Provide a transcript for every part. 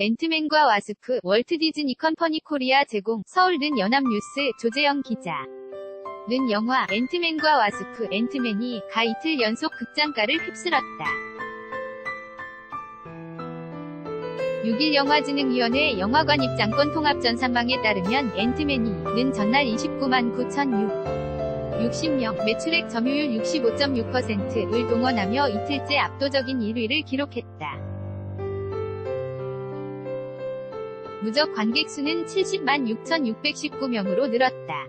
앤트맨과 와스프, 월트 디즈니 컴퍼니 코리아 제공, 서울 는 연합뉴스, 조재영 기자. 는 영화 앤트맨과 와스프, 앤트맨이 가 이틀 연속 극장가를 휩쓸었다. 6일 영화진흥위원회 영화관 입장권 통합 전산망에 따르면 앤트맨이 는 전날 29만 9,006 60명, 매출액 점유율 65.6%를 동원하며 이틀째 압도적인 1위를 기록했다. 누적 관객 수는 70만 6,619명으로 늘었다.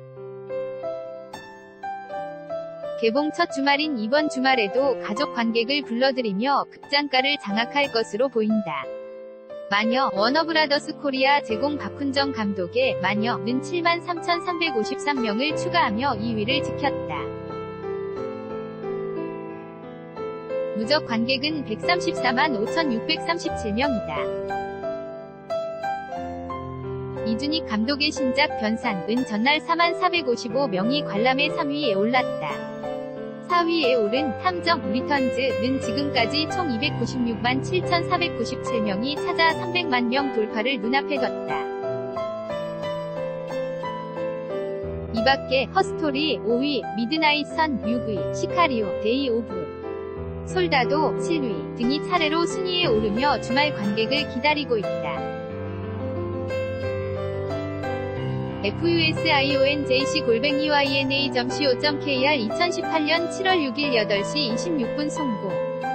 개봉 첫 주말인 이번 주말에도 가족 관객을 불러들이며 극장가를 장악할 것으로 보인다. 마녀, 워너브라더스 코리아 제공 박훈정 감독의 마녀는 7만 3,353명을 추가하며 2위를 지켰다. 누적 관객은 134만 5,637명이다. 이준익 감독의 신작 변산은 전날 4만 455명이 관람의 3위에 올랐다. 4위에 오른 탐정 리턴즈는 지금까지 총 296만 7,497명이 찾아 300만 명 돌파를 눈앞에 뒀다. 이 밖에 허스토리 5위, 미드나잇 선 6위, 시카리오, 데이 오브, 솔다도 7위 등이 차례로 순위에 오르며 주말 관객을 기다리고 있다. fusionjc-yna.co.kr 2018년 7월 6일 8시 26분 송고